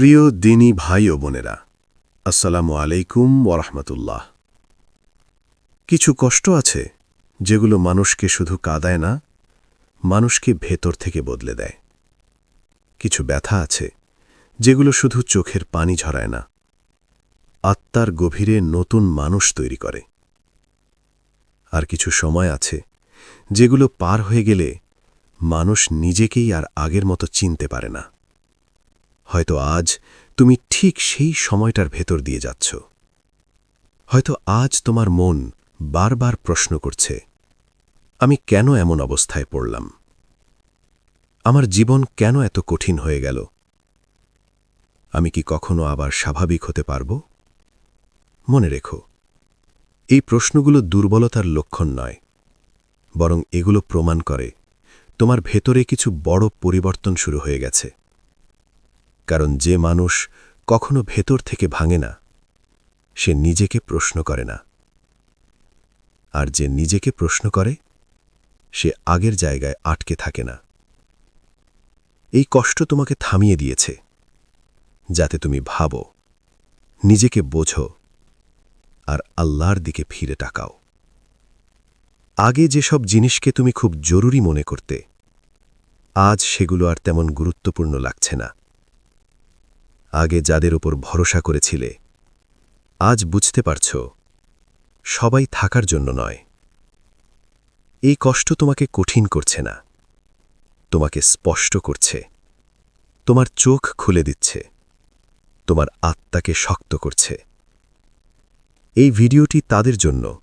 প্রিয় দিনী ভাই ও বোনেরা, আসসালামু আলাইকুম ওরহমতুল্লাহ কিছু কষ্ট আছে যেগুলো মানুষকে শুধু কাদায় না, মানুষকে ভেতর থেকে বদলে দেয়। কিছু ব্যথা আছে যেগুলো শুধু চোখের পানি ঝরায় না, আত্মার গভীরে নতুন মানুষ তৈরি করে। আর কিছু সময় আছে যেগুলো পার হয়ে গেলে মানুষ নিজেকেই আর আগের মতো চিনতে পারে না। হয়তো আজ তুমি ঠিক সেই সময়টার ভেতর দিয়ে যাচ্ছ। হয়তো আজ তোমার মন বারবার প্রশ্ন করছে, আমি কেন এমন অবস্থায় পড়লাম? আমার জীবন কেন এত কঠিন হয়ে গেল? আমি কি কখনো আবার স্বাভাবিক হতে পারব? মনে রেখো, এই প্রশ্নগুলো দুর্বলতার লক্ষণ নয়, বরং এগুলো প্রমাণ করে তোমার ভেতরে কিছু বড় পরিবর্তন শুরু হয়ে গেছে। কারণ যে মানুষ কখনো ভেতর থেকে ভাঙে না, সে নিজেকে প্রশ্ন করে না। আর যে নিজেকে প্রশ্ন করে, সে আগের জায়গায় আটকে থাকে না। এই কষ্ট তোমাকে থামিয়ে দিয়েছে, যাতে তুমি ভাবো, নিজেকে বোঝো আর আল্লাহর দিকে ফিরে টাকাও আগে যেসব জিনিসকে তুমি খুব জরুরি মনে করতে, আজ সেগুলো আর তেমন গুরুত্বপূর্ণ লাগছে না। আগে যাদের উপর ভরসা করেছিলে। আজ বুঝতে পারছ, সবাই থাকার জন্য নয়। এই কষ্ট তোমাকে কঠিন করছে না। তোমাকে স্পষ্ট করছে। তোমার চোখ খুলে দিচ্ছে। তোমার আত্মাকে শক্ত করছে। এই ভিডিওটি তাদের জন্য,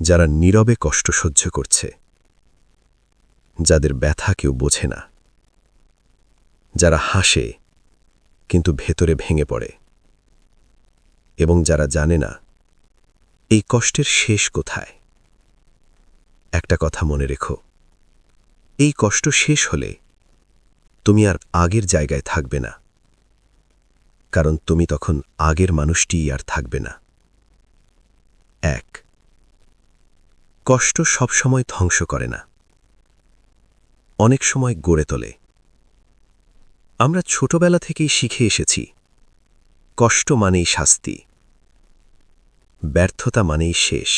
যারা নীরবে কষ্ট সহ্য করছে। যাদের ব্যথা কেউ বোঝে না। যারা হাসে কিন্তু ভেতরে ভেঙে পড়ে। এবং যারা জানে না, এই কষ্টের শেষ কোথায়? একটা কথা মনে রেখো, এই কষ্ট শেষ হলে তুমি আর আগের জায়গায় থাকবে না। কারণ তুমি তখন আগের মানুষটিই আর থাকবে না। এক, কষ্ট সবসময় ধ্বংস করে না। অনেক সময় গড়ে তোলে। আমরা ছোটবেলা থেকেই শিখে এসেছি, কষ্ট মানেই শাস্তি, ব্যর্থতা মানেই শেষ,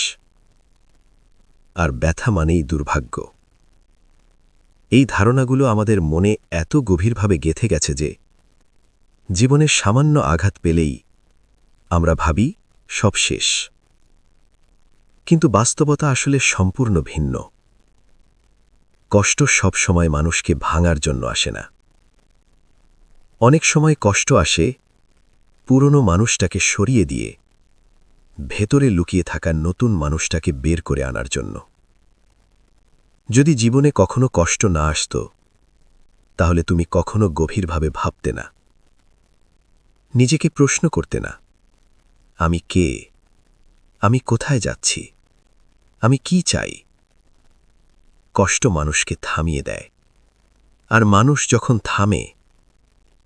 আর ব্যথা মানেই দুর্ভাগ্য। এই ধারণাগুলো আমাদের মনে এত গভীরভাবে গেথে গেছে যে, জীবনের সামান্য আঘাত পেলেই আমরা ভাবি সব শেষ। কিন্তু বাস্তবতা আসলে সম্পূর্ণ ভিন্ন। কষ্ট সব সময় মানুষকে ভাঙার জন্য আসে না। অনেক সময় কষ্ট আসে পুরনো মানুষটাকে সরিয়ে দিয়ে ভেতরে লুকিয়ে থাকা নতুন মানুষটাকে বের করে আনার জন্য। যদি জীবনে কখনো কষ্ট না আসত, তাহলে তুমি কখনো গভীরভাবে ভাবতে না। নিজেকে প্রশ্ন করতে না, আমি কে? আমি কোথায় যাচ্ছি? আমি কি চাই? কষ্ট মানুষকে থামিয়ে দেয়। আর মানুষ যখন থামে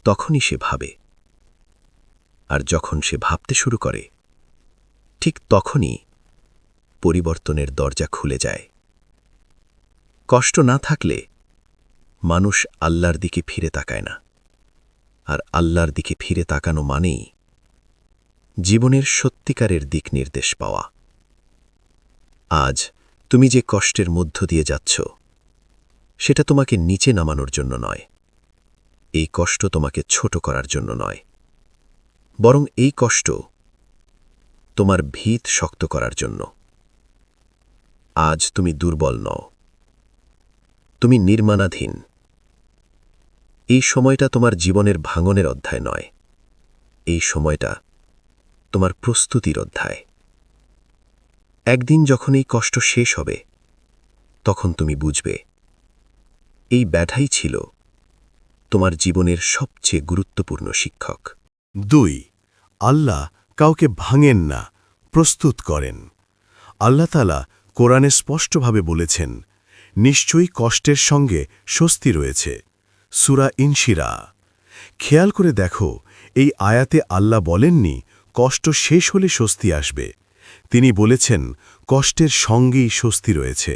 তখনই সে ভাবে। আর যখন সে ভাবতে শুরু করে, ঠিক তখনই পরিবর্তনের দরজা খুলে যায়। কষ্ট না থাকলে মানুষ আল্লাহর দিকে ফিরে তাকায় না। আর আল্লাহর দিকে ফিরে তাকানো মানেই জীবনের সত্যিকারের দিক নির্দেশ পাওয়া। আজ তুমি যে কষ্টের মধ্য দিয়ে যাচ্ছ, সেটা তোমাকে নিচে নামানোর জন্য নয়। এই কষ্ট তোমাকে ছোট করার জন্য নয়, বরং এই কষ্ট তোমার ভিত শক্ত করার জন্য। আজ তুমি দুর্বল নও, তুমি নির্মাণাধীন। এই সময়টা তোমার জীবনের ভাঙনের অধ্যায় নয়, এই সময়টা তোমার প্রস্তুতির অধ্যায়। একদিন যখন এই কষ্ট শেষ হবে, তখন তুমি বুঝবে, এই ব্যাঠাই ছিল তোমার জীবনের সবচেয়ে গুরুত্বপূর্ণ শিক্ষক। দুই, আল্লাহ কাউকে ভাঙেন না, প্রস্তুত করেন। আল্লাহ তালা কোরআনে স্পষ্টভাবে বলেছেন, নিশ্চয়ই কষ্টের সঙ্গে স্বস্তি রয়েছে। সুরা ইনশিরা। খেয়াল করে দেখো, এই আয়াতে আল্লাহ বলেননি, কষ্ট শেষ হলে স্বস্তি আসবে। তিনি বলেছেন, কষ্টের সঙ্গেই স্বস্তি রয়েছে।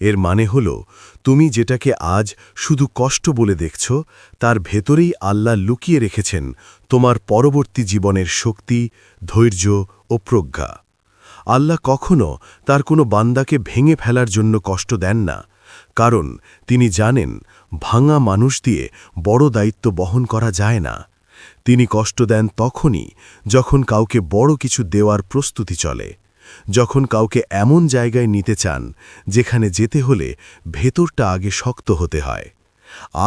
এর মানে হল, তুমি যেটাকে আজ শুধু কষ্ট বলে দেখছ, তার ভেতরেই আল্লাহ লুকিয়ে রেখেছেন তোমার পরবর্তী জীবনের শক্তি, ধৈর্য ও প্রজ্ঞা। আল্লাহ কখনো তার কোনো বান্দাকে ভেঙে ফেলার জন্য কষ্ট দেন না, কারণ তিনি জানেন ভাঙা মানুষ দিয়ে বড় দায়িত্ব বহন করা যায় না। তিনি কষ্ট দেন তখনই যখন কাউকে বড় কিছু দেওয়ার প্রস্তুতি চলে। যখন কাউকে এমন জায়গায় নিতে চান, যেখানে যেতে হলে ভেতরটা আগে শক্ত হতে হয়।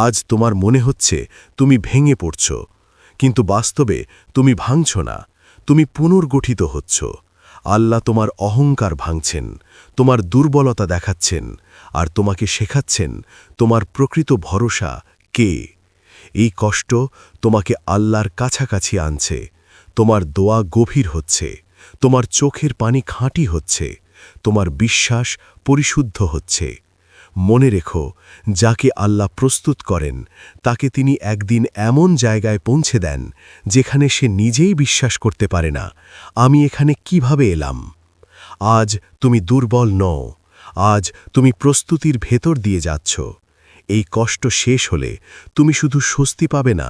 আজ তোমার মনে হচ্ছে তুমি ভেঙে পড়ছ, কিন্তু বাস্তবে তুমি ভাঙছ না, তুমি পুনর্গঠিত হচ্ছ। আল্লাহ তোমার অহংকার ভাঙছেন, তোমার দুর্বলতা দেখাচ্ছেন, আর তোমাকে শেখাচ্ছেন তোমার প্রকৃত ভরসা কে। এই কষ্ট তোমাকে আল্লাহর কাছাকাছি আনছে, তোমার দোয়া গভীর হচ্ছে। তোমার চোখের পানি খাঁটি হচ্ছে, তোমার বিশ্বাস পরিশুদ্ধ হচ্ছে। মনে রেখো, যাকে আল্লাহ প্রস্তুত করেন, তাকে তিনি একদিন এমন জায়গায় পৌঁছে দেন, যেখানে সে নিজেই বিশ্বাস করতে পারে না, আমি এখানে কীভাবে এলাম? আজ তুমি দুর্বল নও, আজ তুমি প্রস্তুতির ভেতর দিয়ে যাচ্ছ। এই কষ্ট শেষ হলে তুমি শুধু স্বস্তি পাবে না,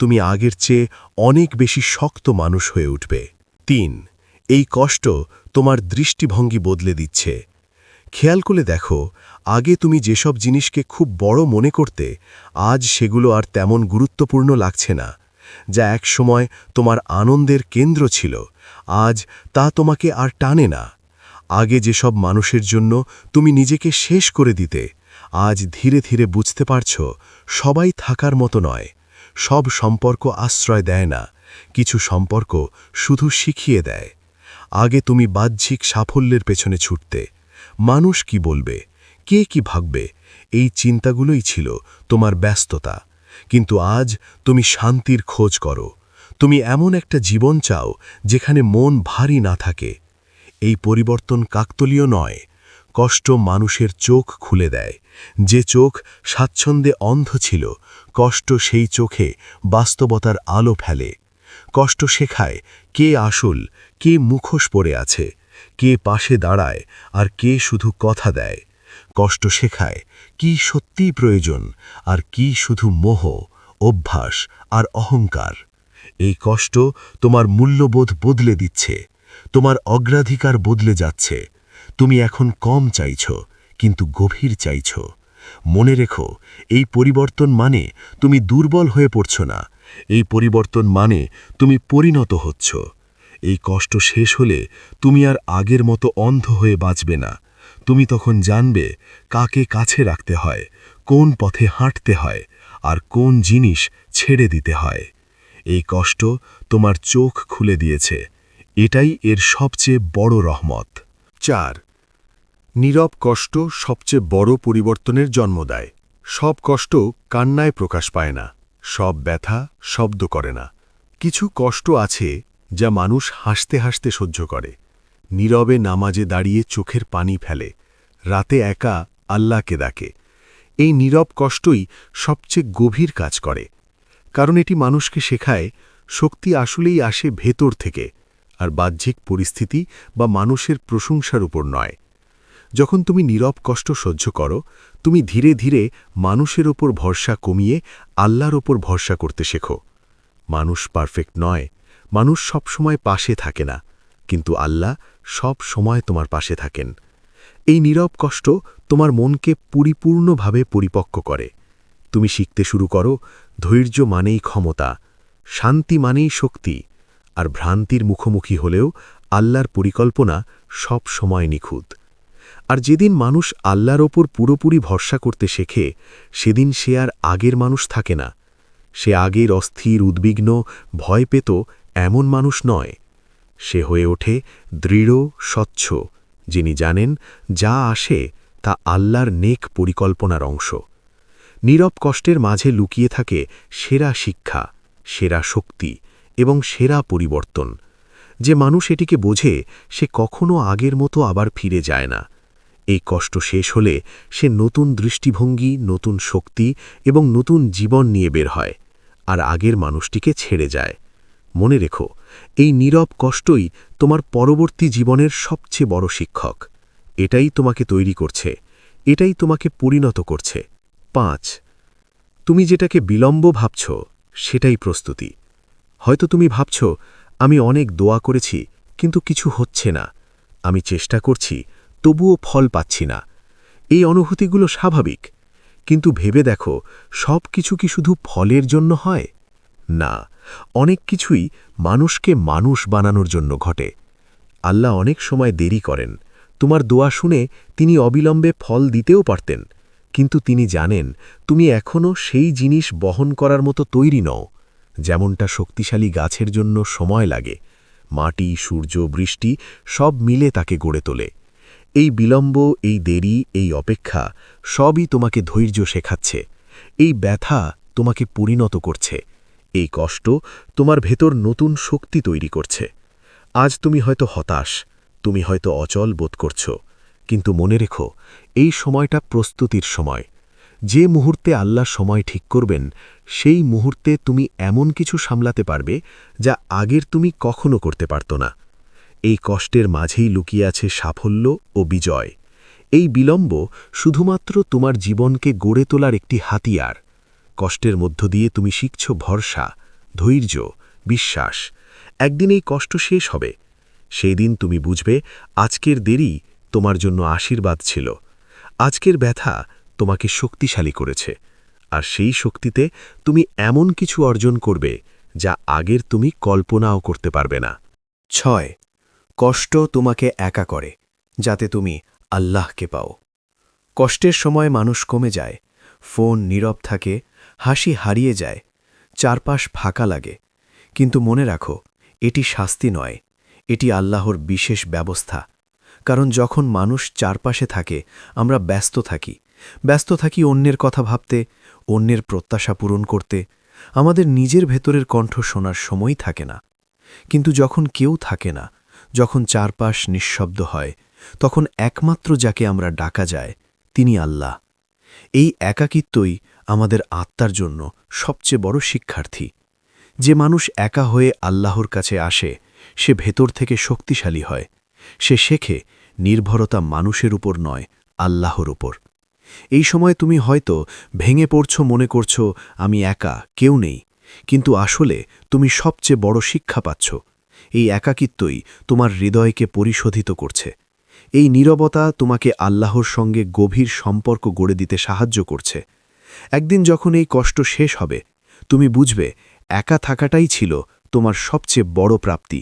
তুমি আগের চেয়ে অনেক বেশি শক্ত মানুষ হয়ে উঠবে। তিন এই কষ্ট তোমার দৃষ্টিভঙ্গি বদলে দিচ্ছে। খেয়াল করে দেখো, আগে তুমি যেসব জিনিসকে খুব বড় মনে করতে, আজ সেগুলো আর তেমন গুরুত্বপূর্ণ লাগছে না, যা এক সময় তোমার আনন্দের কেন্দ্র ছিল, আজ তা তোমাকে আর টানে না। আগে যেসব মানুষের জন্য তুমি নিজেকে শেষ করে দিতে, আজ ধীরে ধীরে বুঝতে পারছ, সবাই থাকার মতো নয়, সব সম্পর্ক আশ্রয় দেয় না, কিছু সম্পর্ক শুধু শিখিয়ে দেয়। আগে তুমি বাহ্যিক সাফল্যের পেছনে ছুটতে। মানুষ কি বলবে? কে কি ভাববে? এই চিন্তাগুলোই ছিল তোমার ব্যস্ততা। কিন্তু আজ তুমি শান্তির খোঁজ করো। তুমি এমন একটা জীবন চাও যেখানে মন ভারী না থাকে। এই পরিবর্তন কাকতলীয় নয়। কষ্ট মানুষের চোখ খুলে দেয়। যে চোখ স্বাচ্ছন্দ্যে অন্ধ ছিল, কষ্ট সেই চোখে বাস্তবতার আলো ফেলে। কষ্ট শেখায় কে আসল কে মুখোশ পড়ে আছে, কে পাশে দাঁড়ায়, আর কে শুধু কথা দেয়। কষ্ট শেখায়, কি সত্যিই প্রয়োজন, আর কি শুধু মোহ, অভ্যাস, আর অহংকার। এই কষ্ট তোমার মূল্যবোধ বদলে দিচ্ছে, তোমার অগ্রাধিকার বদলে যাচ্ছে। তুমি এখন কম চাইছ, কিন্তু গভীর চাইছ। মনে রেখো, এই পরিবর্তন মানে তুমি দুর্বল হয়ে পড়ছ না, এই পরিবর্তন মানে তুমি পরিণত হচ্ছ। এই কষ্ট শেষ হলে তুমি আর আগের মতো অন্ধ হয়ে বাঁচবে না। তুমি তখন জানবে কাকে কাছে রাখতে হয়, কোন পথে হাঁটতে হয়, আর কোন জিনিস ছেড়ে দিতে হয়। এই কষ্ট তোমার চোখ খুলে দিয়েছে। এটাই এর সবচেয়ে বড় রহমত। চার, নীরব কষ্ট সবচেয়ে বড় পরিবর্তনের জন্ম দেয়। সব কষ্ট কান্নায় প্রকাশ পায় না, সব ব্যথা শব্দ করে না। কিছু কষ্ট আছে যা মানুষ হাসতে হাসতে সহ্য করে। নীরবে নামাজে দাঁড়িয়ে চোখের পানি ফেলে। রাতে একা আল্লাহকে ডাকে। এই নীরব কষ্টই সবচেয়ে গভীর কাজ করে। কারণ এটি মানুষকে শেখায়, শক্তি আসলেই আসে ভেতর থেকে, আর বাহ্যিক পরিস্থিতি বা মানুষের প্রশংসার উপর নয়। যখন তুমি নীরব কষ্ট সহ্য করো, তুমি ধীরে ধীরে মানুষের ওপর ভরসা কমিয়ে আল্লাহর ওপর ভরসা করতে শেখো। মানুষ পারফেক্ট নয় মানুষ সব সময় পাশে থাকে না, কিন্তু আল্লাহ সব সময় তোমার পাশে থাকেন। এই নীরব কষ্ট তোমার মনকে পরিপূর্ণভাবে পরিপক্ক করে। তুমি শিখতে শুরু করো, ধৈর্য মানেই ক্ষমতা, শান্তি মানেই শক্তি, আর ভ্রান্তির মুখোমুখি হলেও আল্লাহর পরিকল্পনা সব সময় নিখুঁত। আর যেদিন মানুষ আল্লাহর ওপর পুরোপুরি ভরসা করতে শেখে, সেদিন সে আর আগের মানুষ থাকে না। সে আগের অস্থির, উদ্বিগ্ন, ভয় পেত এমন মানুষ নয়। সে হয়ে ওঠে দৃঢ়, স্বচ্ছ, যিনি জানেন যা আসে তা আল্লাহর নেক পরিকল্পনার অংশ। নীরব কষ্টের মাঝে লুকিয়ে থাকে সেরা শিক্ষা, সেরা শক্তি এবং সেরা পরিবর্তন। যে মানুষ এটিকে বোঝে, সে কখনো আগের মতো আবার ফিরে যায় না। এই কষ্ট শেষ হলে সে নতুন দৃষ্টিভঙ্গি, নতুন শক্তি এবং নতুন জীবন নিয়ে বের হয়, আর আগের মানুষটিকে ছেড়ে যায়। মনে রেখো, এই নীরব কষ্টই তোমার পরবর্তী জীবনের সবচেয়ে বড় শিক্ষক। এটাই তোমাকে তৈরি করছে, এটাই তোমাকে পরিণত করছে। পাঁচ, তুমি যেটাকে বিলম্ব ভাবছ, সেটাই প্রস্তুতি। হয়তো তুমি ভাবছ, আমি অনেক দোয়া করেছি, কিন্তু কিছু হচ্ছে না। আমি চেষ্টা করছি, তবুও ফল পাচ্ছি না। এই অনুভূতিগুলো স্বাভাবিক, কিন্তু ভেবে দেখো সব কিছু কি শুধু ফলের জন্য হয়? না, অনেক কিছুই মানুষকে মানুষ বানানোর জন্য ঘটে। আল্লাহ অনেক সময় দেরি করেন। তোমার দোয়া শুনে তিনি অবিলম্বে ফল দিতেও পারতেন। কিন্তু তিনি জানেন, তুমি এখনও সেই জিনিস বহন করার মতো তৈরি নও, যেমনটা শক্তিশালী গাছের জন্য সময় লাগে। মাটি, সূর্য, বৃষ্টি সব মিলে তাকে গড়ে তোলে। এই বিলম্ব, এই দেরি, এই অপেক্ষা সবই তোমাকে ধৈর্য শেখাচ্ছে। এই ব্যথা তোমাকে পরিণত করছে। এই কষ্ট তোমার ভেতর নতুন শক্তি তৈরি করছে। আজ তুমি হয়তো হতাশ, তুমি হয়তো অচল বোধ করছ, কিন্তু মনে রেখো, এই সময়টা প্রস্তুতির সময়। যে মুহূর্তে আল্লাহ সময় ঠিক করবেন, সেই মুহূর্তে তুমি এমন কিছু সামলাতে পারবে যা আগের তুমি কখনো করতে পারত না। এই কষ্টের মাঝেই লুকিয়ে আছে সাফল্য ও বিজয়। এই বিলম্ব শুধুমাত্র তোমার জীবনকে গড়ে তোলার একটি হাতিয়ার। কষ্টের মধ্য দিয়ে তুমি শিখছ ভরসা, ধৈর্য, বিশ্বাস। একদিন এই কষ্ট শেষ হবে। সেই দিন তুমি বুঝবে আজকের দেরি তোমার জন্য আশীর্বাদ ছিল। আজকের ব্যথা তোমাকে শক্তিশালী করেছে। আর সেই শক্তিতে তুমি এমন কিছু অর্জন করবে যা আগের তুমি কল্পনাও করতে পারবে না। ছয়, কষ্ট তোমাকে একা করে, যাতে তুমি আল্লাহকে পাও। কষ্টের সময় মানুষ কমে যায়, ফোন নীরব থাকে হাসি হারিয়ে যায়, চারপাশ ফাঁকা লাগে। কিন্তু মনে রাখো, এটি শাস্তি নয়, এটি আল্লাহর বিশেষ ব্যবস্থা। কারণ যখন মানুষ চারপাশে থাকে, আমরা ব্যস্ত থাকি। ব্যস্ত থাকি অন্যের কথা ভাবতে, অন্যের প্রত্যাশা পূরণ করতে। আমাদের নিজের ভেতরের কণ্ঠ শোনার সময় থাকে না। কিন্তু যখন কেউ থাকে না, যখন চারপাশ নিঃশব্দ হয়, তখন একমাত্র যাকে আমরা ডাকা যায়, তিনি আল্লাহ। এই একাকিত্বই আমাদের আত্মার জন্য সবচেয়ে বড় শিক্ষার্থী। যে মানুষ একা হয়ে আল্লাহর কাছে আসে, সে ভেতর থেকে শক্তিশালী হয়। সে শেখে, নির্ভরতা মানুষের উপর নয়, আল্লাহর উপর। এই সময় তুমি হয়তো ভেঙে পড়ছ, মনে করছ, আমি একা, কেউ নেই। কিন্তু আসলে তুমি সবচেয়ে বড় শিক্ষা পাচ্ছ। এই একাকিত্বই তোমার হৃদয়কে পরিশোধিত করছে। এই নীরবতা তোমাকে আল্লাহর সঙ্গে গভীর সম্পর্ক গড়ে দিতে সাহায্য করছে। একদিন যখন এই কষ্ট শেষ হবে, তুমি বুঝবে, একা থাকাটাই ছিল তোমার সবচেয়ে বড় প্রাপ্তি।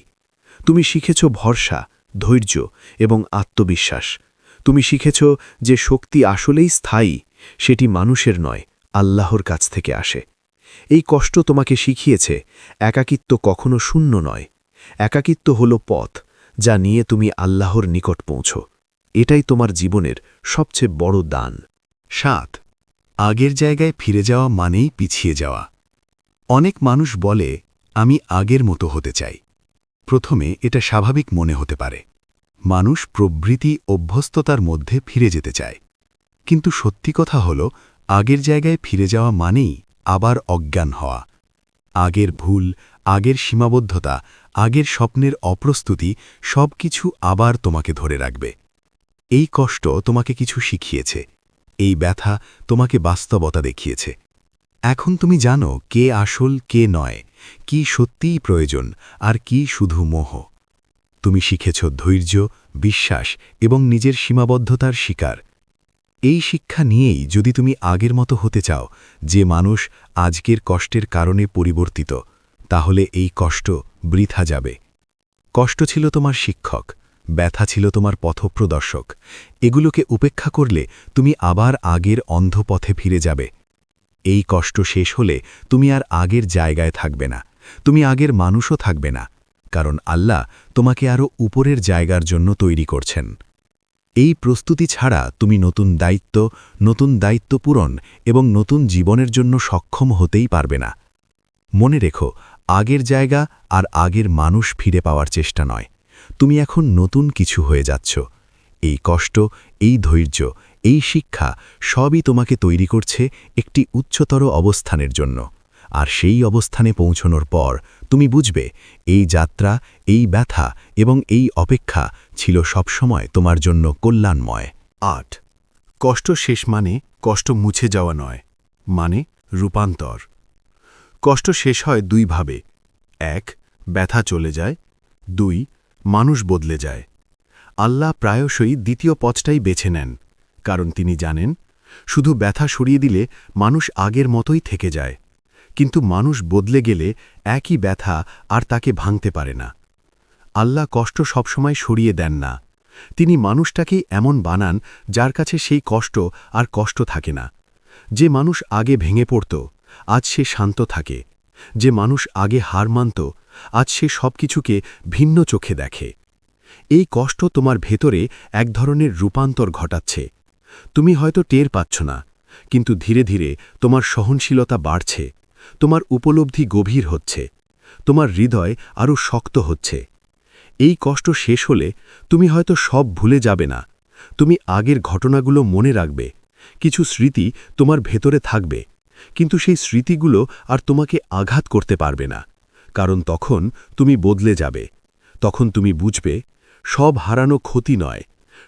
তুমি শিখেছ ভরসা, ধৈর্য এবং আত্মবিশ্বাস। তুমি শিখেছ যে শক্তি আসলেই স্থায়ী, সেটি মানুষের নয়, আল্লাহর কাছ থেকে আসে। এই কষ্ট তোমাকে শিখিয়েছে, একাকিত্ব কখনো শূন্য নয়। একাকিত্ব হল পথ। যা নিয়ে তুমি আল্লাহর নিকট পৌঁছো। এটাই তোমার জীবনের সবচেয়ে বড় দান। সাত, আগের জায়গায় ফিরে যাওয়া মানেই পিছিয়ে যাওয়া। অনেক মানুষ বলে, আমি আগের মতো হতে চাই। প্রথমে এটা স্বাভাবিক মনে হতে পারে। মানুষ প্রবৃতি অভ্যস্ততার মধ্যে ফিরে যেতে চায়। কিন্তু সত্যি কথা হল, আগের জায়গায় ফিরে যাওয়া মানেই আবার অজ্ঞান হওয়া। আগের ভুল আগের সীমাবদ্ধতা, আগের স্বপ্নের অপ্রস্তুতি সব কিছু আবার তোমাকে ধরে রাখবে। এই কষ্ট তোমাকে কিছু শিখিয়েছে, এই ব্যথা তোমাকে বাস্তবতা দেখিয়েছে। এখন তুমি জানো কে আসল, কে নয়, কি সত্যিই প্রয়োজন আর কি শুধু মোহ। তুমি শিখেছ ধৈর্য, বিশ্বাস এবং নিজের সীমাবদ্ধতার শিকার। এই শিক্ষা নিয়েই যদি তুমি আগের মতো হতে চাও যে মানুষ আজকের কষ্টের কারণে পরিবর্তিত তাহলে এই কষ্ট বৃথা যাবে। কষ্ট ছিল তোমার শিক্ষক, ব্যথা ছিল তোমার পথপ্রদর্শক। এগুলোকে উপেক্ষা করলে তুমি আবার আগের অন্ধ পথে ফিরে যাবে। এই কষ্ট শেষ হলে তুমি আর আগের জায়গায় থাকবে না। তুমি আগের মানুষও থাকবে না, কারণ আল্লাহ তোমাকে আরও উপরের জায়গার জন্য তৈরি করছেন। এই প্রস্তুতি ছাড়া তুমি নতুন দায়িত্ব নতুন দায়িত্ব পূরণ এবং নতুন জীবনের জন্য সক্ষম হতেই পারবে না। মনে রেখো আগের জায়গা আর আগের মানুষ ফিরে পাওয়ার চেষ্টা নয়। তুমি এখন নতুন কিছু হয়ে যাচ্ছ। এই কষ্ট, এই ধৈর্য, এই শিক্ষা সবই তোমাকে তৈরি করছে একটি উচ্চতর অবস্থানের জন্য। আর সেই অবস্থানে পৌঁছনোর পর তুমি বুঝবে, এই যাত্রা, এই ব্যথা এবং এই অপেক্ষা ছিল সবসময় তোমার জন্য কল্যাণময়। আট। কষ্ট শেষ মানে কষ্ট মুছে যাওয়া নয়। মানে রূপান্তর। কষ্ট শেষ হয় দুইভাবে এক, ব্যথা চলে যায়। দুই, মানুষ বদলে যায়। আল্লাহ প্রায়শই দ্বিতীয় পথটাই বেছে নেন, কারণ তিনি জানেন, শুধু ব্যথা সরিয়ে দিলে মানুষ আগের মতোই থেকে যায়। কিন্তু মানুষ বদলে গেলে একই ব্যথা আর তাকে ভাঙতে পারে না। আল্লাহ কষ্ট সবসময় সরিয়ে দেন না। তিনি মানুষটাকেই এমন বানান যার কাছে সেই কষ্ট আর কষ্ট থাকে না। যে মানুষ আগে ভেঙে পড়ত আজ সে শান্ত থাকে। যে মানুষ আগে হার মানত, আজ সে সব কিছুকে ভিন্ন চোখে দেখে। এই কষ্ট তোমার ভেতরে এক ধরনের রূপান্তর ঘটাচ্ছে। তুমি হয়তো টের পাচ্ছ না, কিন্তু ধীরে ধীরে তোমার সহনশীলতা বাড়ছে, তোমার উপলব্ধি গভীর হচ্ছে, তোমার হৃদয় আরও শক্ত হচ্ছে। এই কষ্ট শেষ হলে তুমি হয়তো সব ভুলে যাবে না, তুমি আগের ঘটনাগুলো মনে রাখবে, কিছু স্মৃতি তোমার ভেতরে থাকবে। কিন্তু সেই স্মৃতিগুলো আর তোমাকে আঘাত করতে পারবে না। কারণ তখন তুমি বদলে যাবে। তখন তুমি বুঝবে, সব হারানো ক্ষতি নয়,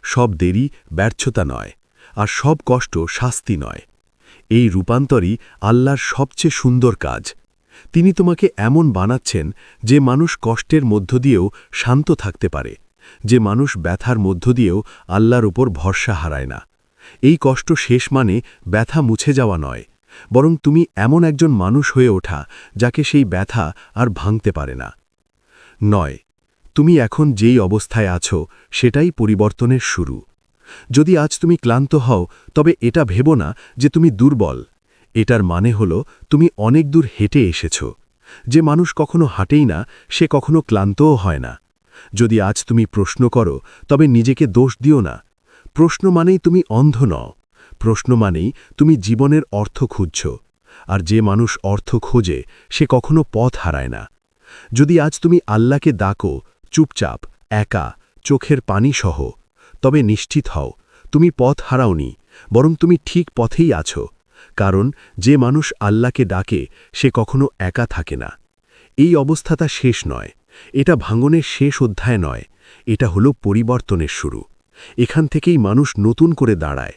সব দেরি ব্যর্থতা নয়, আর সব কষ্ট শাস্তি নয়। এই রূপান্তরই আল্লাহর সবচেয়ে সুন্দর কাজ। তিনি তোমাকে এমন বানাচ্ছেন যে মানুষ কষ্টের মধ্য দিয়েও শান্ত থাকতে পারে, যে মানুষ ব্যথার মধ্য দিয়েও আল্লাহর উপর ভরসা হারায় না। এই কষ্ট শেষ মানে ব্যথা মুছে যাওয়া নয়। বরং তুমি এমন একজন মানুষ হয়ে ওঠা যাকে সেই ব্যথা আর ভাঙতে পারে না। নয়, তুমি এখন যেই অবস্থায় আছো সেটাই পরিবর্তনের শুরু। যদি আজ তুমি ক্লান্ত হও, তবে এটা ভেব না যে তুমি দুর্বল। এটার মানে হল তুমি অনেক দূর হেঁটে এসেছ। যে মানুষ কখনো হাঁটেই না, সে কখনো ক্লান্তও হয় না। যদি আজ তুমি প্রশ্ন করো, তবে নিজেকে দোষ দিও না। প্রশ্ন মানেই তুমি অন্ধ নও। প্রশ্ন মানেই তুমি জীবনের অর্থ খুঁজছ, আর যে মানুষ অর্থ খোঁজে, সে কখনো পথ হারায় না। যদি আজ তুমি আল্লাহকে ডাকো, চুপচাপ, একা, চোখের পানি সহ, তবে নিশ্চিত হও, তুমি পথ হারাওনি, বরং তুমি ঠিক পথেই আছো, কারণ যে মানুষ আল্লাহকে ডাকে, সে কখনো একা থাকে না। এই অবস্থাটা শেষ নয়, এটা ভাঙনের শেষ অধ্যায় নয়, এটা হলো পরিবর্তনের শুরু। এখান থেকেই মানুষ নতুন করে দাঁড়ায়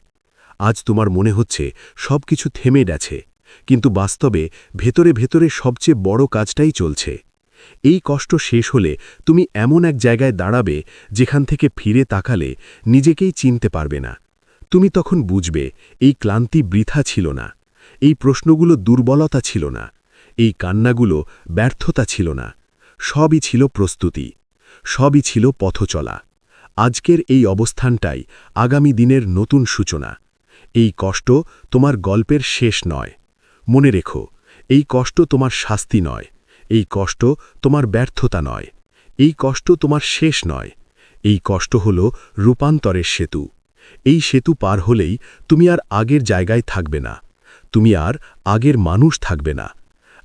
আজ তোমার মনে হচ্ছে সব কিছু থেমে গেছে, কিন্তু বাস্তবে ভেতরে ভেতরে সবচেয়ে বড় কাজটাই চলছে। এই কষ্ট শেষ হলে তুমি এমন এক জায়গায় দাঁড়াবে যেখান থেকে ফিরে তাকালে নিজেকেই চিনতে পারবে না। তুমি তখন বুঝবে এই ক্লান্তি বৃথা ছিল না, এই প্রশ্নগুলো দুর্বলতা ছিল না, এই কান্নাগুলো ব্যর্থতা ছিল না, সবই ছিল প্রস্তুতি, সবই ছিল পথচলা। আজকের এই অবস্থানটাই আগামী দিনের নতুন সূচনা। এই কষ্ট তোমার গল্পের শেষ নয়। মনে রেখো, এই কষ্ট তোমার শাস্তি নয়, এই কষ্ট তোমার ব্যর্থতা নয়, এই কষ্ট তোমার শেষ নয়, এই কষ্ট হল রূপান্তরের সেতু। এই সেতু পার হলেই তুমি আর আগের জায়গায় থাকবে না, তুমি আর আগের মানুষ থাকবে না।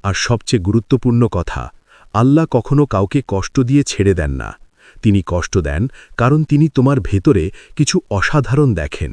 আর সবচেয়ে গুরুত্বপূর্ণ কথা, আল্লাহ কখনো কাউকে কষ্ট দিয়ে ছেড়ে দেন না। তিনি কষ্ট দেন কারণ তিনি তোমার ভেতরে কিছু অসাধারণ দেখেন।